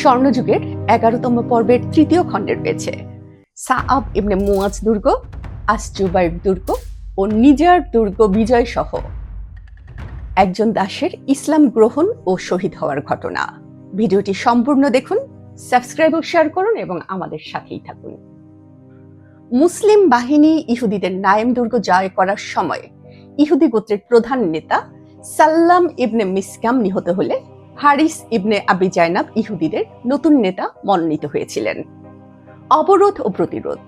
স্বর্ণযুগের এগারোতম পর্বের তৃতীয় খণ্ডে রয়েছে। সাআব ইবনে মুয়াজ দুর্গ, আসজুবাইর দুর্গ ও নিজার দুর্গ বিজয় সহ একজন দাসের ইসলাম গ্রহণ ও শহীদ হওয়ার ঘটনা। ভিডিওটি সম্পূর্ণ দেখুন, সাবস্ক্রাইব ও শেয়ার করুন এবং আমাদের সাথেই থাকুন। মুসলিম বাহিনী ইহুদিদের নায়েম দুর্গ জয় করার সময় ইহুদি গোত্রের প্রধান নেতা সাল্লাম ইবনে মিসকাম নিহত হলে হারিস ইবনে আবি জায়নাব ইহুদিদের নতুন নেতা মনোনীত হয়েছিলেন। অবরোধ ও প্রতিরোধ।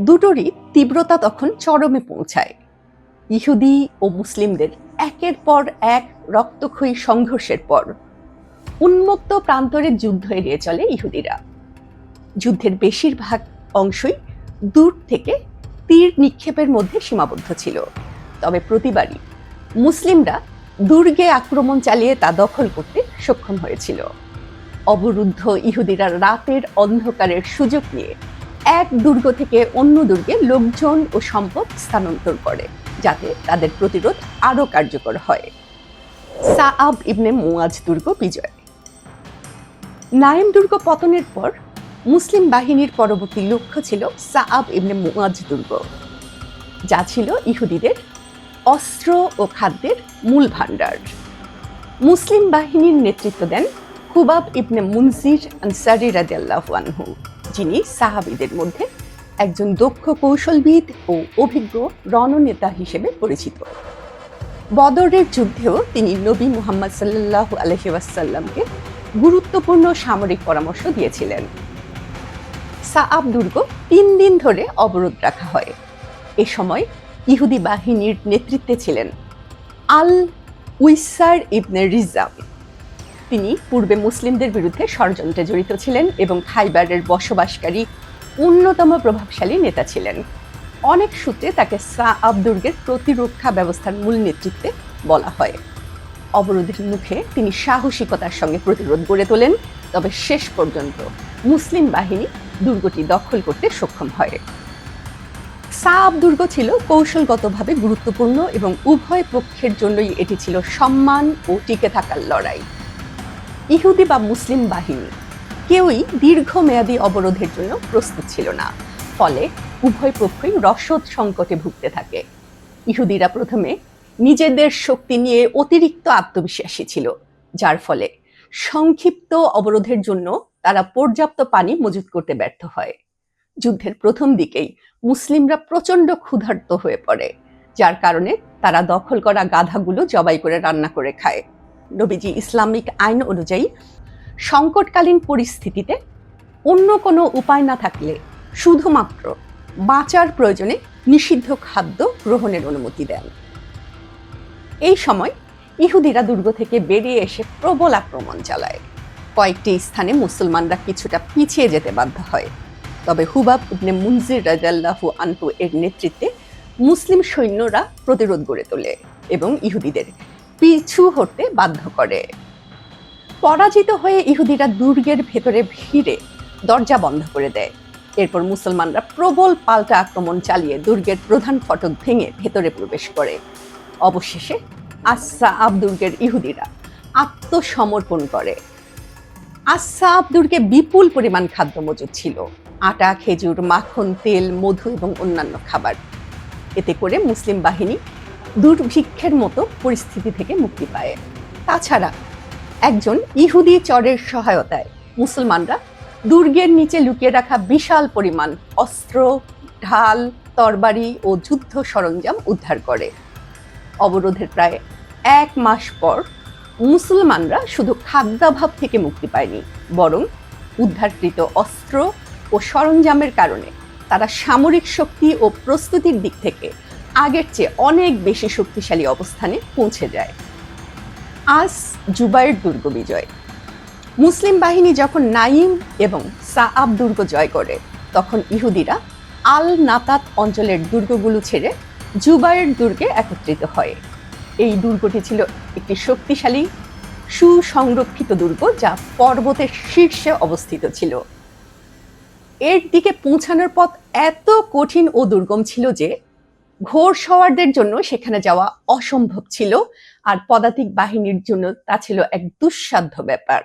দুটোরই তীব্রতা তখন চরমে পৌঁছায়। ইহুদি ও মুসলিমদের একের পর এক রক্তক্ষয়ী সংঘর্ষের পর উন্মুক্ত প্রান্তরে যুদ্ধ এড়িয়ে চলে ইহুদিরা। যুদ্ধের বেশিরভাগ অংশই দূর থেকে তীর নিক্ষেপের মধ্যে সীমাবদ্ধ ছিল। তবে প্রতিবারই মুসলিমরা দুর্গে আক্রমণ চালিয়ে তা দখল করতে সক্ষম হয়েছিল। অবরুদ্ধ ইহুদিরা রাতের অন্ধকারের সুযোগ নিয়ে এক দুর্গ থেকে অন্য দুর্গে লোকজন ও সম্পদ স্থানান্তর করে, যাতে তাদের প্রতিরোধ আরও কার্যকর হয়। সাআব ইবনে মুয়াজ দুর্গ বিজয়। নাইম দুর্গ পতনের পর মুসলিম বাহিনীর পরবর্তী লক্ষ্য ছিল সাআব ইবনে মুয়াজ দুর্গ, যা ছিল ইহুদিদের অস্ত্র ও খাদ্যের মূল ভাণ্ডার। মুসলিম বাহিনীর নেতৃত্ব দেন হুবাব ইবনে মুনজির আনসারি রাদিয়াল্লাহু আনহু, যিনি সাহাবিদের মধ্যে একজন দক্ষ কৌশলবিদ ও অভিজ্ঞ রণনেতা হিসেবে পরিচিত। বদরের যুদ্ধেও তিনি নবী মুহাম্মদ সাল্লাহ আলহি ওয়াসাল্লামকে গুরুত্বপূর্ণ সামরিক পরামর্শ দিয়েছিলেন। সাআব দুর্গ তিন দিন ধরে অবরোধ রাখা হয়। এ সময় ইহুদি বাহিনীর নেতৃত্বে ছিলেন আল উইসার ইবনে রিজাম তিনি পূর্বে মুসলিমদের বিরুদ্ধে ষড়যন্ত্রে জড়িত ছিলেন এবং খাইবারের বসবাসকারী অন্যতম প্রভাবশালী নেতা ছিলেন। অনেক সূত্রে তাকে সা আবদুর্গের প্রতিরক্ষা ব্যবস্থার মূল নেতৃত্বে বলা হয়। অবরোধের মুখে তিনি সাহসিকতার সঙ্গে প্রতিরোধ গড়ে তোলেন, তবে শেষ পর্যন্ত মুসলিম বাহিনী দুর্গটি দখল করতে সক্ষম হয়। সাব দুর্গ ছিল কৌশলগতভাবে গুরুত্বপূর্ণ এবং উভয় পক্ষের জন্যই এটি ছিল সম্মান ও টিকে থাকার লড়াই। ইহুদি বা মুসলিম বাহিনী কেউই দীর্ঘমেয়াদী অবরোধের জন্য প্রস্তুত ছিল না, ফলে উভয় পক্ষই রসদ সংকটে ভুগতে থাকে। ইহুদিরা প্রথমে নিজেদের শক্তি নিয়ে অতিরিক্ত আত্মবিশ্বাসী ছিল, যার ফলে সংক্ষিপ্ত অবরোধের জন্য তারা পর্যাপ্ত পানি মজুত করতে ব্যর্থ হয়। যুদ্ধের প্রথম দিকেই মুসলিমরা প্রচণ্ড ক্ষুধার্ত হয়ে পড়ে, যার কারণে তারা দখল করা গাধাগুলো জবাই করে রান্না করে খায়। নবীজি ইসলামিক আইন অনুযায়ী সংকটকালীন পরিস্থিতিতে অন্য কোনো উপায় না থাকলে শুধুমাত্র বাঁচার প্রয়োজনে নিষিদ্ধ খাদ্য গ্রহণের অনুমতি দেন। এই সময় ইহুদিরা দুর্গ থেকে বেরিয়ে এসে প্রবল আক্রমণ চালায়। কয়েকটি স্থানে মুসলমানরা কিছুটা পিছিয়ে যেতে বাধ্য হয়। তবে হুবাব ইবনে মুনজির রাজাল্লাহু আনহু এর নেতৃত্বে মুসলিম সৈন্যরা প্রতিরোধ গড়ে তোলে এবং ইহুদিদের পিছু হতে বাধ্য করে। পরাজিত হয়ে ইহুদিরা দুর্গের ভেতরে ভিড়ে দরজা বন্ধ করে দেয়। এরপর মুসলমানরা প্রবল পাল্টা আক্রমণ চালিয়ে দুর্গের প্রধান ফটক ভেঙে ভেতরে প্রবেশ করে। অবশেষে আসা আবদুর্গের ইহুদিরা আত্মসমর্পণ করে। আসা আবদুর্গে বিপুল পরিমাণ খাদ্য মজুদ ছিল। আটা, খেজুর, মাখন, তেল, মধু এবং অন্যান্য খাবার। এতে করে মুসলিম বাহিনী দুর্ভিক্ষের মতো পরিস্থিতি থেকে মুক্তি পায়। তাছাড়া একজন ইহুদি চরের সহায়তায় মুসলমানরা দুর্গের নিচে লুকিয়ে রাখা বিশাল পরিমাণ অস্ত্র, ঢাল, তরবারি ও যুদ্ধ সরঞ্জাম উদ্ধার করে। অবরোধের প্রায় এক মাস পর মুসলমানরা শুধু খাদ্যাভাব থেকে মুক্তি পায়নি, বরং উদ্ধারকৃত অস্ত্র ও সরঞ্জামের কারণে তারা সামরিক শক্তি ও প্রস্তুতির দিক থেকে আগের চেয়ে অনেক বেশি শক্তিশালী অবস্থানে পৌঁছে যায়। আজ জুবাইর দুর্গ বিজয়। মুসলিম বাহিনী যখন নাইম এবং সাআব দুর্গ জয় করে, তখন ইহুদিরা আল নাতাত অঞ্চলের দুর্গগুলো ছেড়ে জুবাইর দুর্গে একত্রিত হয়। এই দুর্গটি ছিল একটি শক্তিশালী, সুসংরক্ষিত দুর্গ যা পর্বতের শীর্ষে অবস্থিত ছিল। এর দিকে পৌঁছানোর পথ এত কঠিন ও দুর্গম ছিল যে ঘোর সওয়ারদের জন্য সেখানে যাওয়া অসম্ভব ছিল আর পদাতিক বাহিনীর জন্য তা ছিল এক দুঃসাধ্য ব্যাপার।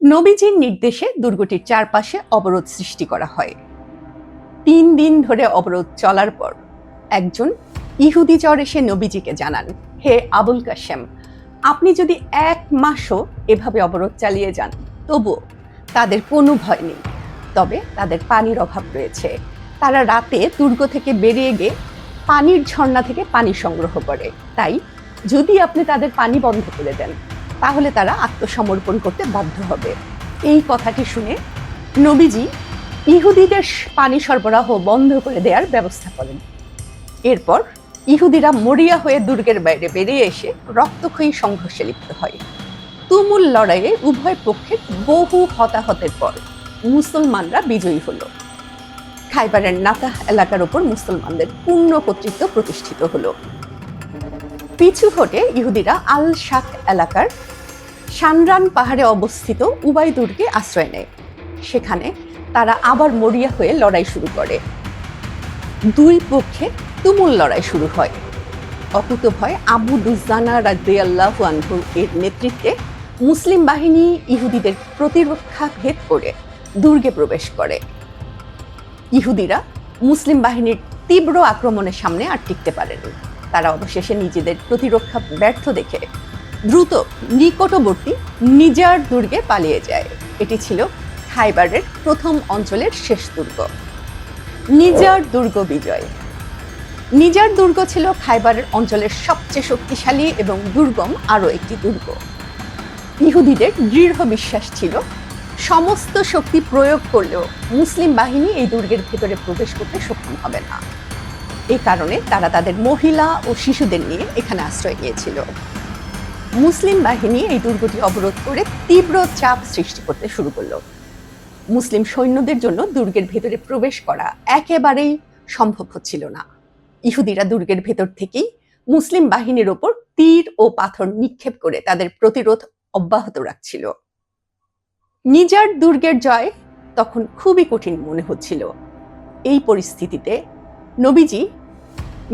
নবীজির নির্দেশে দুর্গটির চারপাশে অবরোধ সৃষ্টি করা হয়। তিন দিন ধরে অবরোধ চলার পর একজন ইহুদি চর এসে নবীজিকে জানান, হে আবুল কাশেম, আপনি যদি এক মাসও এভাবে অবরোধ চালিয়ে যান, তবুও তাদের কোনো ভয় নেই। তবে তাদের পানির অভাব রয়েছে। তারা রাতে দুর্গ থেকে বেরিয়ে গিয়ে পানির ঝর্ণা থেকে পানি সংগ্রহ করে। তাই যদি আপনি তাদের পানি বন্ধ করে দেন, তাহলে তারা আত্মসমর্পণ করতে বাধ্য হবে। এই কথাটি শুনে নবীজি ইহুদিদের পানি সরবরাহ বন্ধ করে দেওয়ার ব্যবস্থা করেন। এরপর ইহুদিরা মরিয়া হয়ে দুর্গের বাইরে বেরিয়ে এসে রক্তক্ষয়ী সংঘর্ষে লিপ্ত হয়। তুমুল লড়াইয়ে উভয় পক্ষের বহু হতাহতের পর মুসলমানরা বিজয়ী হলো। খাইবারের নাতাহ এলাকার ওপর মুসলমানদের পূর্ণ কর্তৃত্ব প্রতিষ্ঠিত হলো। পিছু হটে ইহুদিরা আল শাক এলাকার সানরান পাহাড়ে অবস্থিত উবাই দুর্গে আশ্রয় নেয়। সেখানে তারা আবার মরিয়া হয়ে লড়াই শুরু করে। দুই পক্ষে তুমুল লড়াই শুরু হয়। অকুতভয় আবু দুজানা রাজিয়াল্লাহ আনহু এর নেতৃত্বে মুসলিম বাহিনী ইহুদিদের প্রতিরক্ষা ভেদ করে দুর্গে প্রবেশ করে। ইহুদিরা মুসলিম বাহিনীর তীব্র আক্রমণের সামনে আর টিকতে পারেনি। তারা অবশেষে নিজেদের প্রতিরক্ষা ব্যর্থ দেখে দ্রুত নিকটবর্তী নিজার দুর্গে পালিয়ে যায়। এটি ছিল খাইবারের প্রথম অঞ্চলের শেষ দুর্গ। নিজার দুর্গ বিজয়। নিজার দুর্গ ছিল খাইবারের অঞ্চলের সবচেয়ে শক্তিশালী এবং দুর্গম আরও একটি দুর্গ। ইহুদিদের দৃঢ় বিশ্বাস ছিল সমস্ত শক্তি প্রয়োগ করলেও মুসলিম বাহিনী এই দুর্গের ভেতরে প্রবেশ করতে সক্ষম হবে না। এই কারণে তারা তাদের মহিলা ও শিশুদের নিয়ে এখানে আশ্রয় নিয়েছিল। মুসলিম বাহিনী এই দুর্গটি অবরোধ করে তীব্র চাপ সৃষ্টি করতে শুরু করল। মুসলিম সৈন্যদের জন্য দুর্গের ভেতরে প্রবেশ করা একেবারেই সম্ভব হচ্ছিল না। ইহুদিরা দুর্গের ভেতর থেকেই মুসলিম বাহিনীর ওপর তীর ও পাথর নিক্ষেপ করে তাদের প্রতিরোধ অব্যাহত রাখছিল। নিজার দুর্গের জয় তখন খুবই কঠিন মনে হচ্ছিল। এই পরিস্থিতিতে নবীজি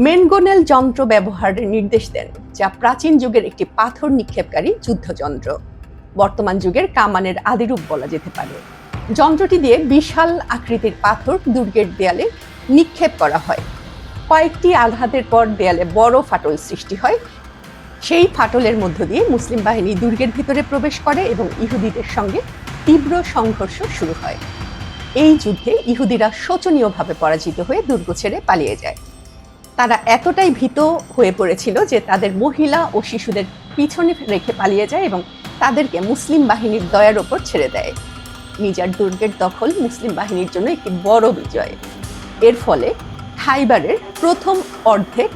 মেনগোনেল যন্ত্র ব্যবহারের নির্দেশ দেন, যা প্রাচীন যুগের একটি পাথর নিক্ষেপকারী যুদ্ধযন্ত্র। বর্তমান যুগের কামানের আদিরূপ বলা যেতে পারে। যন্ত্রটি দিয়ে বিশাল আকৃতির পাথর দুর্গের দেয়ালে নিক্ষেপ করা হয়। কয়েকটি আঘাতের পর দেয়ালে বড় ফাটল সৃষ্টি হয়। সেই ফাটলের মধ্য দিয়ে মুসলিম বাহিনী দুর্গের ভিতরে প্রবেশ করে এবং ইহুদিদের সঙ্গে তীব্র সংঘর্ষ শুরু হয়। এই যুদ্ধে ইহুদিরা শোচনীয়ভাবে পরাজিত হয়ে দুর্গ ছেড়ে পালিয়ে যায়। তারা এতটাই ভীত হয়ে পড়েছিল যে তাদের মহিলা ও শিশুদের পিছনে রেখে পালিয়ে যায় এবং তাদেরকে মুসলিম বাহিনীর দয়ার ওপর ছেড়ে দেয়। নিজার দুর্গের দখল মুসলিম বাহিনীর জন্য একটি বড় বিজয়। এর ফলে খাইবারের প্রথম অর্ধেক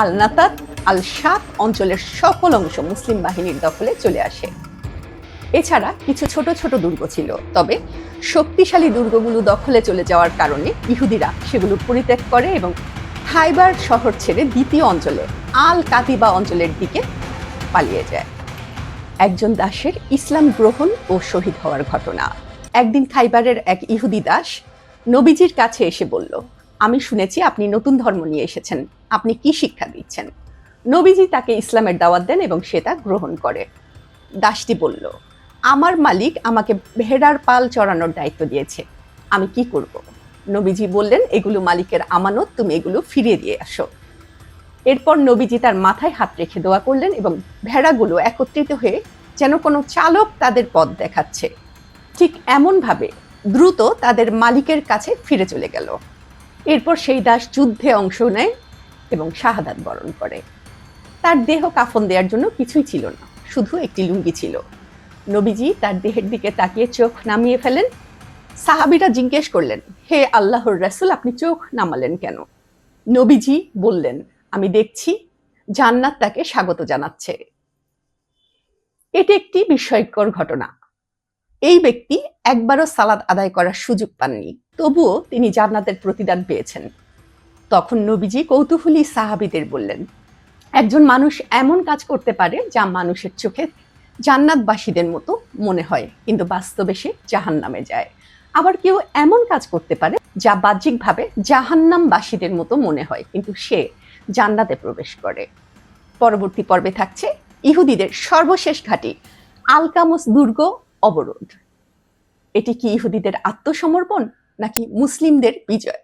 আলনাতাত আল শাক অঞ্চলের সকল অংশ মুসলিম বাহিনীর দখলে চলে আসে। এছাড়া কিছু ছোট ছোট দুর্গ ছিল। তবে শক্তিশালী দুর্গগুলো দখলে চলে যাওয়ার কারণে ইহুদিরা সেগুলো পরিত্যাগ করে এবং খাইবার শহর ছেড়ে দ্বিতীয় অঞ্চলে, আল কাতিবা অঞ্চলের দিকে পালিয়ে যায়। একজন দাসের ইসলাম গ্রহণ ও শহীদ হওয়ার ঘটনা। একদিন খাইবারের এক ইহুদি দাস নবীজির কাছে এসে বলল, আমি শুনেছি আপনি নতুন ধর্ম নিয়ে এসেছেন। আপনি কি শিক্ষা দিচ্ছেন? নবীজি তাকে ইসলামের দাওয়াত দেন এবং সে তা গ্রহণ করে। দাসটি বলল আমার মালিক আমাকে ভেড়ার পাল চড়ানোর দায়িত্ব দিয়েছে। আমি কি করব? নবীজি বললেন, এগুলো মালিকের আমানত, তুমি এগুলো ফিরিয়ে দিয়ে আসো। এরপর নবীজি তার মাথায় হাত রেখে দোয়া করলেন এবং ভেড়াগুলো একত্রিত হয়ে যেন কোনো চালক তাদের পথ দেখাচ্ছে। ঠিক এমনভাবে দ্রুত তাদের মালিকের কাছে ফিরে চলে গেল। এরপর সেই দাস যুদ্ধে অংশ নেয় এবং শাহাদাত বরণ করে। তার দেহ কাফন দেওয়ার জন্য কিছুই ছিল না, শুধু একটি লুঙ্গি ছিল। নবীজি তার দেহের দিকে তাকিয়ে চোখ নামিয়ে ফেলেন। সাহাবিরা জিজ্ঞেস করলেন, হে আল্লাহর রাসুল, আপনি চোখ নামালেন কেন? নবীজি বললেন, আমি দেখছি জান্নাত তাকে স্বাগত জানাচ্ছে। এটি একটি বিস্ময়কর ঘটনা। এই ব্যক্তি একবারও সালাদ আদায় করার সুযোগ পাননি, তবুও তিনি জান্নাতের প্রতিদান পেয়েছেন। তখন নবীজি কৌতূহলী সাহাবিদের বললেন, একজন মানুষ এমন কাজ করতে পারে যা মানুষের চোখে জান্নাতবাসীদের মতো মনে হয়, কিন্তু বাস্তবে সে জাহান নামে যায়। আবার কেউ এমন কাজ করতে পারে যা বাহ্যিকভাবে জাহান্নামবাসীদের মতো মনে হয়, কিন্তু সে জান্নাতে প্রবেশ করে। পরবর্তী পর্বে থাকছে ইহুদিদের সর্বশেষ ঘাঁটি, আলকামস দুর্গ অবরোধ। এটি কি ইহুদিদের আত্মসমর্পণ, নাকি মুসলিমদের বিজয়?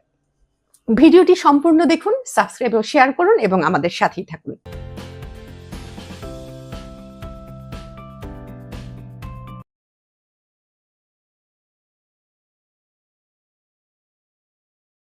ভিডিওটি সম্পূর্ণ দেখুন, সাবস্ক্রাইব ও শেয়ার করুন এবং আমাদের সাথেই থাকুন।